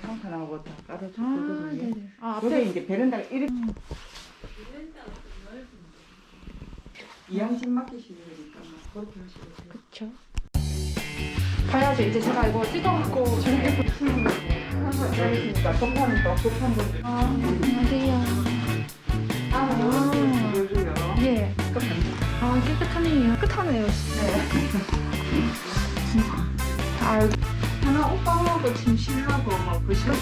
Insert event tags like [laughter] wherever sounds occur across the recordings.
상판하고 다 아, 깔아줬거든요. 네네. 아, 여기 앞에 이제 베란다가 이렇게 이양집 맡기시는 거니까 뭐 그렇게 하시면 돼요. 그쵸. 봐야죠. 이제 제가 이거 찍어갖고. 그러니까 소파는 또 소파 분 아, 안녕하세요. 아, 보여줘요. 예. 아, 깨끗하네요. 깨끗하네요. [laughs] 아, 하나 오빠하고 지금 신라고 막 보시면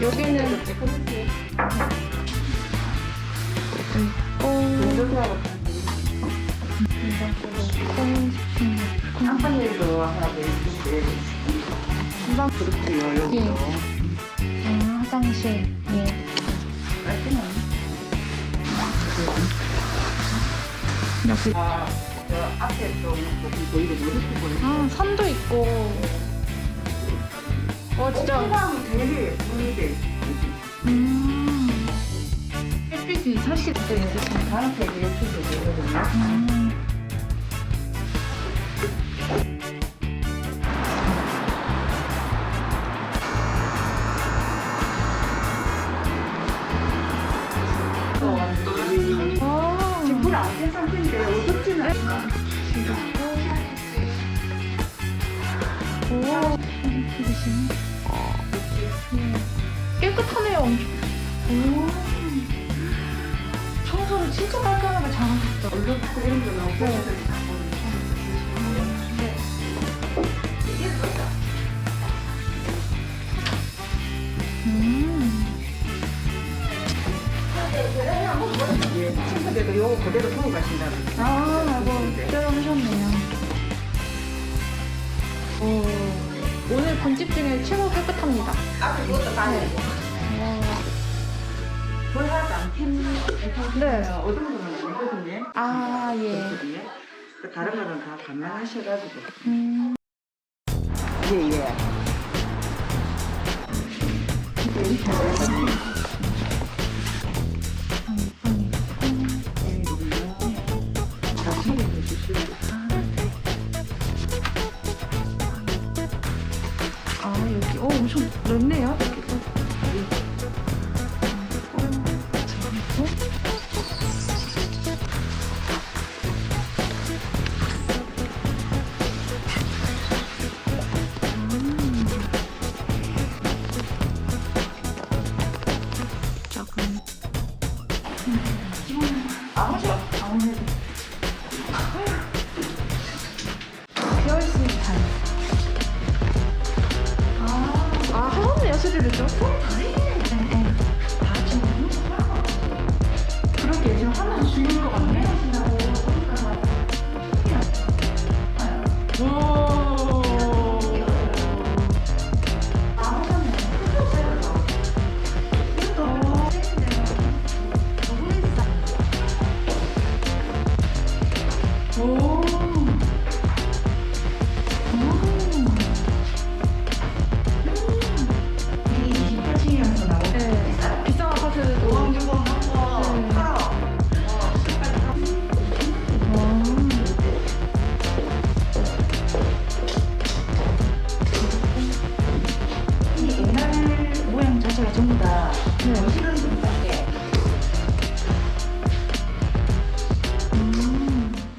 여기는 깜빡이도 하나 더 있는데 금방 그렇고요 여기도 아, 화장실. 예. 깔끔하네. 여기. 아, 저 앞에 또 보이고 이렇게 보이고 아, 산도 있고. 어, 진짜. 사람 되게 분위기 음. 햇빛이 사실 때 있으시네. 가능하게 이렇게 되거든요. 음. 아, 지금 불안 된 상태인데 어둡지는 않아. 오, 계시네. 예. 깨끗하네요. 오. 청소를 진짜 깔끔하게 잘하셨다. 음. 예, 친구들도 요거 그대로 두고 가신다는 아, 이거 뼈 하셨네요. 오, 오늘 본집 중에 최고 깨끗합니다. 앞에 그것도 봐야 돼. 와. 불하지 않겠네. 네. 어떤 거는 있거든요. 아, 예. 있거든요. 그 다른 거는 다 감안하셔가지고. 음. 예, 예. 아, 엄청 넓네요. 여기도. 조금 아무죠? 수리를 좀. 네, 네. 다 지금 하나 죽는 것 같네. 오. 이 자체가 전부 다 네.